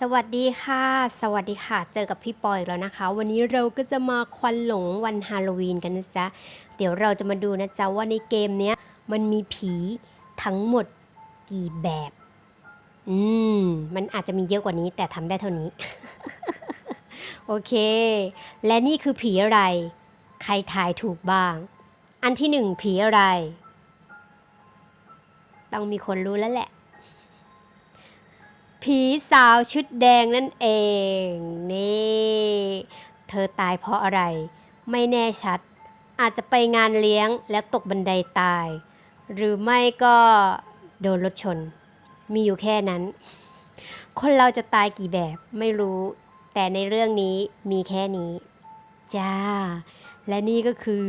สวัสดีค่ะ สวัสดีค่ะ เจอกับพี่ปอยแล้วนะคะ วันนี้เราก็จะมาควันหลงวันฮาโลวีนกันนะจ๊ะ เดี๋ยวเราจะมาดูนะจ๊ะว่าในเกมเนี้ยมันมีผีทั้งหมดกี่แบบ อืม มันอาจจะมีเยอะกว่านี้แต่ทำได้เท่านี้ โอเค และนี่คือผีอะไร ใครทายถูกบ้าง อันที่หนึ่งผีอะไร ต้องมีคนรู้แล้วแหละ ผีสาวชุดแดงนั่นเอง นี่ เธอตายเพราะอะไร ไม่แน่ชัด อาจจะไปงานเลี้ยงแล้วตกบันไดตาย หรือไม่ก็โดนรถชน มีอยู่แค่นั้น คนเราจะตายกี่แบบไม่รู้ แต่ในเรื่องนี้มีแค่นี้ จ้า และนี่ก็คือ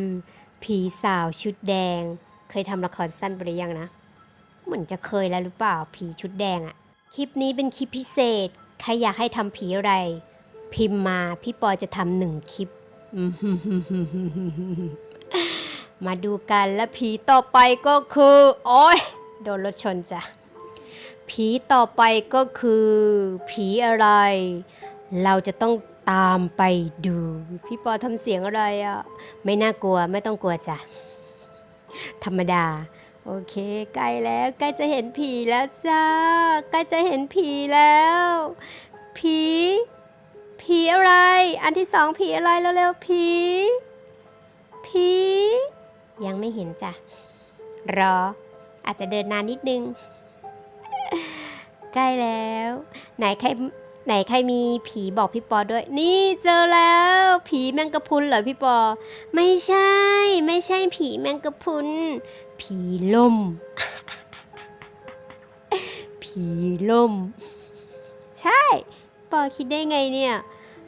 ผีสาวชุดแดง เคยทำละครสั้นไปหรือยังนะ เหมือนจะเคยแล้วหรือเปล่าผีชุดแดงอะ คลิปนี้เป็นคลิปพิเศษ ใครอยากให้ทำผีอะไร พิมพ์มาพี่ปอยจะทำหนึ่งคลิป มาดูกันและผีต่อไปก็คือ โอ้ยโดนรถชนจ้ะ ผีต่อไปก็คือ ผีอะไร เราจะต้องตามไปดู พี่ปอทำเสียงอะไรอะ่ะ ไม่น่ากลัวไม่ต้องกลัวจ้ะ ธรรมดา โอเคใกล้แล้วใกล้จะเห็นผีแล้วจ้าใกล้จะเห็นผีแล้ว ผี ผีอะไร อันที่สองผีอะไรเร็วๆผี ผี ยังไม่เห็นจ้ะรอ อาจจะเดินนานนิดนึง ใกล้แล้ว ไหนใครไหนใครมีผีบอกพี่ปอด้วย นี่เจอแล้ว ผีแมงกะพุนเหรอพี่ปอ ไม่ใช่ ไม่ใช่ผีแมงกะพุน ผีล่ม ผีล่ม ใช่ ปอคิดได้ไงเนี่ย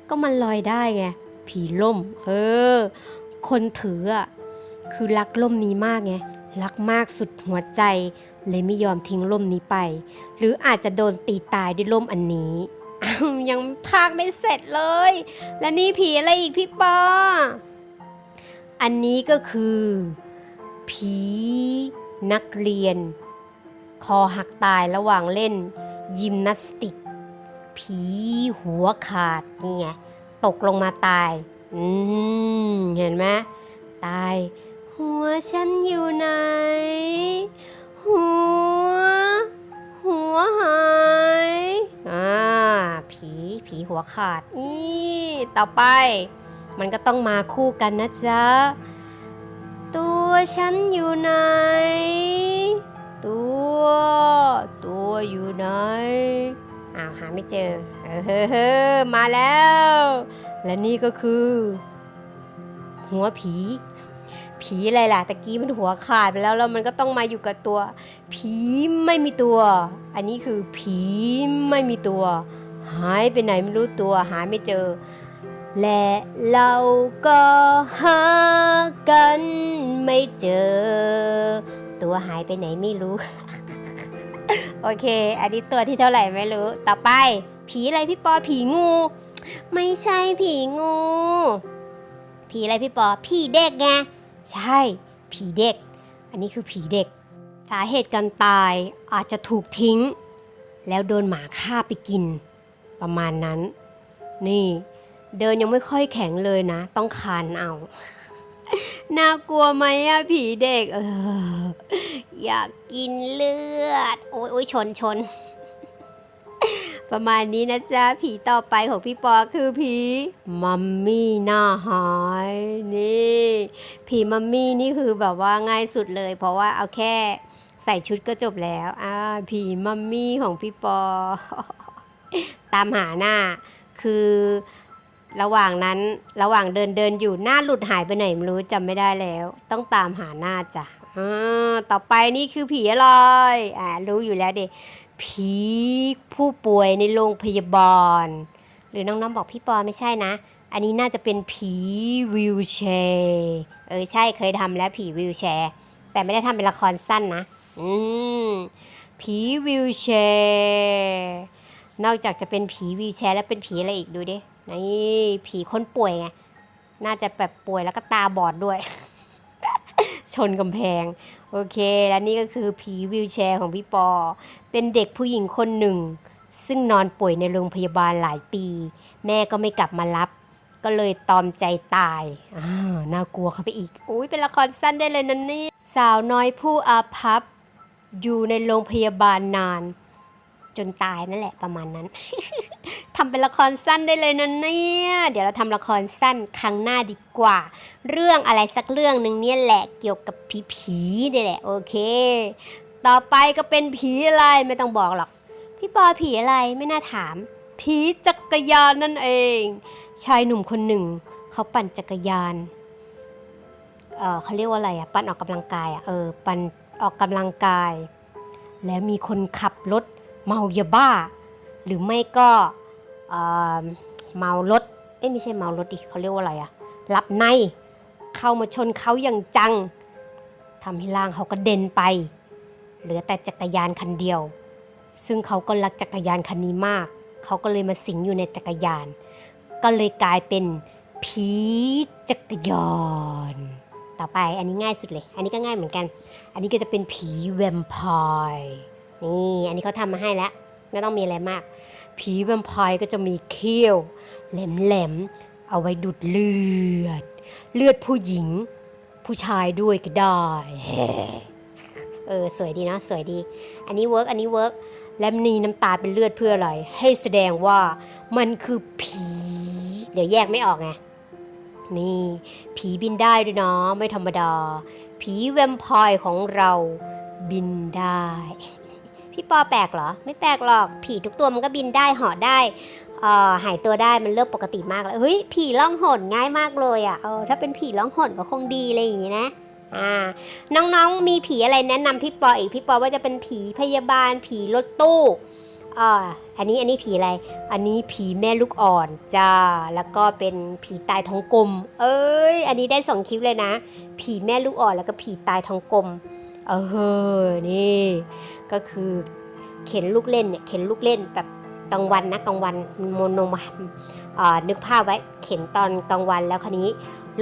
ก็มันลอยได้ไง ผีล่ม เออ คนถืออะ คือรักล่มนี้มากไง รักมากสุดหัวใจ เลยไม่ยอมทิ้งล่มนี้ไป หรืออาจจะโดนตีตายด้วยล่มอันนี้ ยังพากไม่เสร็จเลย และนี่ผีอะไรอีกพี่ปอ อันนี้ก็คือ ผี นักเรียน คอหักตายระหว่างเล่น ยิมนาสติก ผีหัวขาดนี่ไงตกลงมาตาย อืม เห็นไหมตาย หัวฉันอยู่ไหน หัว หัวหายอ่าผีผีหัวขาดนี่ต่อไป มันก็ต้องมาคู่กันนะจ๊ะ ตัวฉันอยู่ไหน ตัว ตัวอยู่ไหน อ้าวหาไม่เจอ เออเฮ้เฮ้อมาแล้ว และนี่ก็คือ หัวผี ผีอะไรล่ะตะกี้มันหัวขาดไปแล้วแล้วมันก็ต้องมาอยู่กับตัว ผีไม่มีตัว อันนี้คือผีไม่มีตัว หายไปไหนไม่รู้ตัว หาไม่เจอ และเราก็หากันไม่เจอ ตัวหายไปไหนไม่รู้ โอเค อันนี้ตัวที่เท่าไหร่ไม่รู้ ต่อไป ผีอะไรพี่ปอผีงู ไม่ใช่ผีงู ผีอะไรพี่ปอผีเด็กไงใช่ ผีเด็ก อันนี้คือผีเด็ก สาเหตุการตายอาจจะถูกทิ้ง แล้วโดนหมาฆ่าไปกิน ประมาณนั้น นี่ เดินยังไม่ค่อยแข็งเลยนะ ต้องคานเอา น่ากลัวไหมอะผีเด็ก เออ อยากกินเลือด โอ้ยโอ้ยชนชน ประมาณนี้นะจ๊ะ ผีต่อไปของพี่ปอคือผีมัมมี่หน้าหายนี่ ผีมัมมี่นี่คือแบบว่าง่ายสุดเลย เพราะว่าเอาแค่ใส่ชุดก็จบแล้วอ่าผีมัมมี่ของพี่ปอ ตามหาหน้าคือ ระหว่างนั้นระหว่างเดินเดินอยู่หน้าหลุดหายไปไหนไม่รู้จำไม่ได้แล้ว ต้องตามหาหน้าจ้ะต่อไปนี่คือผีอะไรอ่ารู้อยู่แล้วเด็ผีผู้ป่วยในโรงพยาบาล หรือน้องๆบอกพี่ปอไม่ใช่นะ อันนี้น่าจะเป็นผีวิวแชร์เออใช่เคยทำแล้วผีวิวแชร์ แต่ไม่ได้ทำเป็นละครสั้นนะ อืมผีวิวแชร์นอกจากจะเป็นผีวิวแชร์แล้วเป็นผีอะไรอีกดูดิ นี่ผีคนป่วยไง น่าจะแบบป่วยแล้วก็ตาบอดด้วย ชนกำแพง โอเค และนี่ก็คือผีวิวแชร์ของพี่ปอ เป็นเด็กผู้หญิงคนหนึ่ง ซึ่งนอนป่วยในโรงพยาบาลหลายปี แม่ก็ไม่กลับมารับ ก็เลยตอมใจตายอ่าน่ากลัวเข้าไปอีกอุ้ยเป็นละครสั้นได้เลยนั่นนี่ สาวน้อยผู้อาภัพอยู่ในโรงพยาบาลนาน จนตายนั่นแหละประมาณนั้น ทำเป็นละครสั้นได้เลยนะเนี่ย เดี๋ยวเราทำละครสั้นครั้งหน้าดีกว่า เรื่องอะไรสักเรื่องหนึ่งเนี่ยแหละเกี่ยวกับผีผีนี่แหละ โอเค ต่อไปก็เป็นผีอะไรไม่ต้องบอกหรอก พี่ปอผีอะไรไม่น่าถาม ผีจักรยานนั่นเอง ชายหนุ่มคนหนึ่ง เขาปั่นจักรยานเออเขาเรียกว่าอะไรอะปั่นออกกำลังกายอะเออปั่นออกกำลังกาย แล้วมีคนขับรถ เมายาบ้า หรือไม่ก็เมารถเอ้ไม่ใช่เมารถดิเขาเรียกว่าอะไรอะหลับในเข้ามาชนเขาอย่างจังทำให้ร่างเขากระเด็นไป เหลือแต่จักรยานคันเดียว ซึ่งเขาก็รักจักรยานคันนี้มาก เขาก็เลยมาสิงอยู่ในจักรยาน ก็เลยกลายเป็นผีจักรยาน ต่อไปอันนี้ง่ายสุดเลย อันนี้ก็ง่ายเหมือนกัน อันนี้ก็จะเป็นผีแวมไพร์ นี่อันนี้เขาทำมาให้แล้ว ไม่ต้องมีอะไรมาก ผีแวมไพร์ก็จะมีเขี้ยว แหลมๆ เอาไว้ดูดเลือด เลือดผู้หญิง ผู้ชายด้วยก็ได้ เออ สวยดีเนาะสวยดี อันนี้เวิร์กอันนี้เวิร์กและมีน้ำตาเป็นเลือดเพื่ออะไร ให้แสดงว่ามันคือผี เดี๋ยวแยกไม่ออกไงนี่ ผีบินได้ด้วยเนาะไม่ธรรมดา ผีแวมไพร์ของเราบินได้ พี่ปอแปลกเหรอ ไม่แปลกหรอก ผีทุกตัวมันก็บินได้เหาะได้เอ่อหายตัวได้มันเริ่มปกติมากแล้วเฮ้ยผีล่องหนง่ายมากเลยอะ่ะเออถ้าเป็นผีล่องหนก็คงดีอะไรอย่างงี้นะอ่าน้องๆมีผีอะไรแนะนำพี่ปออีกพี่ปอว่าจะเป็นผีพยาบาล ผีรถตู้อ่าอันนี้อันนี้ผีอะไร อันนี้ผีแม่ลูกอ่อนจ้าแล้วก็เป็นผีตายท้องกลม เอ้ย อันนี้ได้สองคลิปเลยนะ ผีแม่ลูกอ่อนแล้วก็ผีตายท้องกลมเออนี่ ก็คือเข็นลูกเล่นเนี่ยเข็นลูกเล่นแบบกลางวันนะกลางวันโมโนมานึกภาพไว้เข็นตอนกลางวันแล้วคราวนี้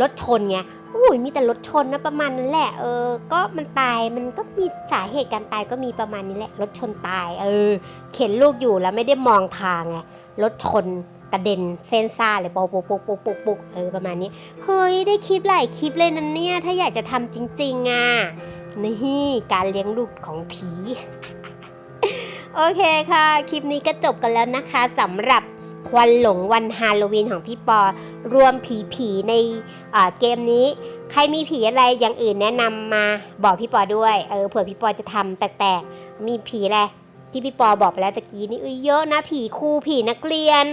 รถชนไงอุ้ยมีแต่รถชนนะประมาณนั้นแหละ เออ ก็มันตายมันก็มีสาเหตุการตายก็มีประมาณนี้แหละรถชนตาย เออ เข็นลูกอยู่แล้วไม่ได้มองทางไงรถชนกระเด็นเส้นซ่าเลยปุกปุกปุกปุกปุกปุกเออประมาณนี้เฮ้ยได้คลิปหลายคลิปเลยนะเนี่ยถ้าอยากจะทำจริงๆอะ นี่การเลี้ยงลูกของผี โอเคค่ะ คลิปนี้ก็จบกันแล้วนะคะสำหรับควันหลงวันฮาโลวีนของพี่ปอ รวมผีผีในเกมนี้ ใครมีผีอะไรอย่างอื่นแนะนำมาบอกพี่ปอด้วย เออเผื่อพี่ปอจะทำแปลกๆ มีผีอะไรที่พี่ปอบอกไปแล้วตะกี้นี่เยเยอะนะผีครูผีนักเรียน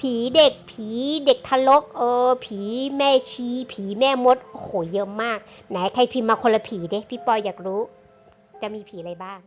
ผีเด็กผีเด็กทะลก เออ ผีแม่ชี ผีแม่มดโอ้โหเยอะมาก ไหนใครพิมพ์มาคนละผีเด้พี่ปออยากรู้ จะมีผีอะไรบ้าง